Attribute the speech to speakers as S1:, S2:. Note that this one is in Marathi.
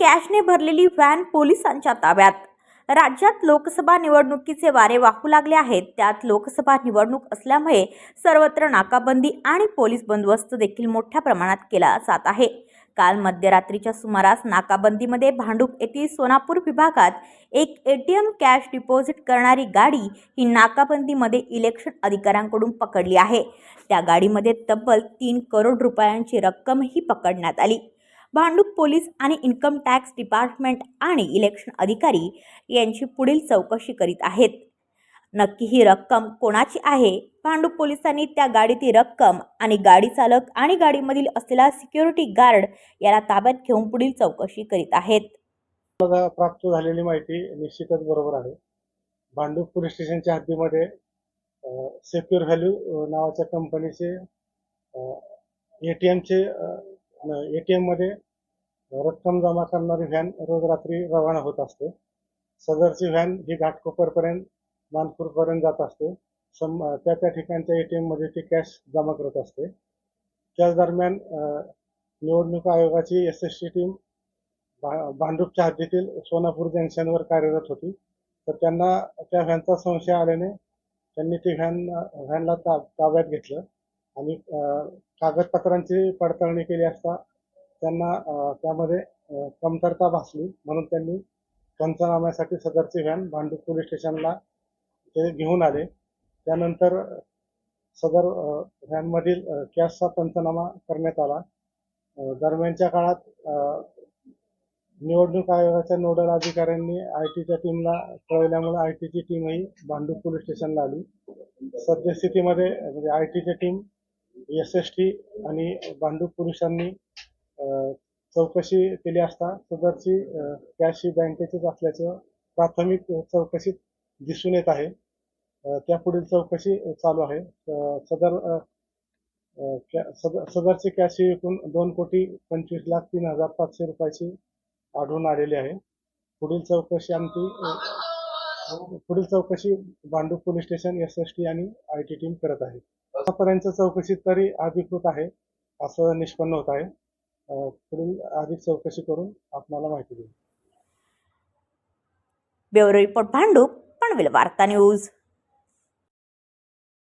S1: कॅशने भरलेली व्हॅन पोलिसांच्या ताब्यात. राज्यात लोकसभा निवडणुकीचे वारे वाहू लागले आहेत. त्यात लोकसभा निवडणूक असल्यामुळे सर्वत्र नाकाबंदी आणि पोलीस बंदोबस्त देखील मोठ्या प्रमाणात केला जात आहे. काल मध्यरात्रीच्या सुमारास नाकाबंदीमध्ये भांडूप येथील सोनापूर विभागात एक A T M cash deposit करणारी गाडी ही नाकाबंदीमध्ये इलेक्शन अधिकाऱ्यांकडून पकडली आहे. त्या गाडीमध्ये तब्बल तीन करोड रुपयांची रक्कमही पकडण्यात आली. भांडूप पोलीस आणि इन्कम टॅक्स डिपार्टमेंट आणि इलेक्शन अधिकारी यांची पुढील चौकशी करीत आहेत. नक्की ही रक्कम कोणाची आहे? भांडूप पोलिसांनी त्या गाडीतील रक्कम आणि गाडी चालक आणि गाडीमधील असलेला सिक्युरिटी गार्ड याला ताब्यात घेऊन पुढील चौकशी करीत आहेत.
S2: मला प्राप्त झालेली माहिती निश्चितच बरोबर आहे. भांडूप पोलीस स्टेशनच्या हद्दीमध्ये सेक्युअर व्हॅल्यू नावाच्या कंपनीचे एटीएमचे एटीएममध्ये रक्कम जमा करणारी व्हॅन रोज रात्री रवाना होत असते. सदरची व्हॅन ही घाटकोपरपर्यंत मानपूरपर्यंत जात असते. सम त्या त्या ठिकाणच्या ए टी ती कॅश जमा करत असते. त्याच दरम्यान निवडणूक आयोगाची एस एस टी टीम भा- भांडूपच्या हद्दीतील सोनापूर जंक्शनवर कार्यरत होती. तर त्यांना त्या व्हॅनचा संशय आल्याने त्यांनी ती व्हॅन व्हॅनला ताब ताब्यात घेतलं. आणि कागदपत्रांची पडताळणी केली असता त्यांना त्यामध्ये कमतरता भासली म्हणून त्यांनी पंचनाम्यासाठी सदरची व्हॅन भांडूप पोलीस स्टेशनला ते घेऊन आले. त्यानंतर सदर व्हॅनमधील कॅशचा पंचनामा करण्यात आला. दरम्यानच्या काळात निवडणूक आयोगाच्या नोडल अधिकाऱ्यांनी आय टीच्या टीमला कळवल्यामुळे आय टीची टीमही भांडूप पोलीस स्टेशनला आली. सद्यस्थितीमध्ये म्हणजे आय टीची टीम एस एस टी आणि भांडूप पोलिसांनी चौकशी केली असता सदरची अं, कॅश ही बँकेचीच असल्याचं प्राथमिक चौकशीत दिसून येत आहे. त्या पुढील चौकशी चालू आहे. सदर सदरची कॅश ही एकूण दोन कोटी पंचवीस लाख तीन हजार पाचशे रुपयाची आढळून आलेली आहे. पुढील चौकशी आमची पुढील चौकशी Bhandup police station S S T आणि आय टी टीम करत आहे. आतापर्यंत चौकशी तरी अधिकृत आहे असं निष्पन्न होत आहे. पुढील अधिक चौकशी करून आपल्याला माहिती देऊ
S1: ब्युरो रिपोर्ट भांडूप पनवेल वार्ता न्यूज.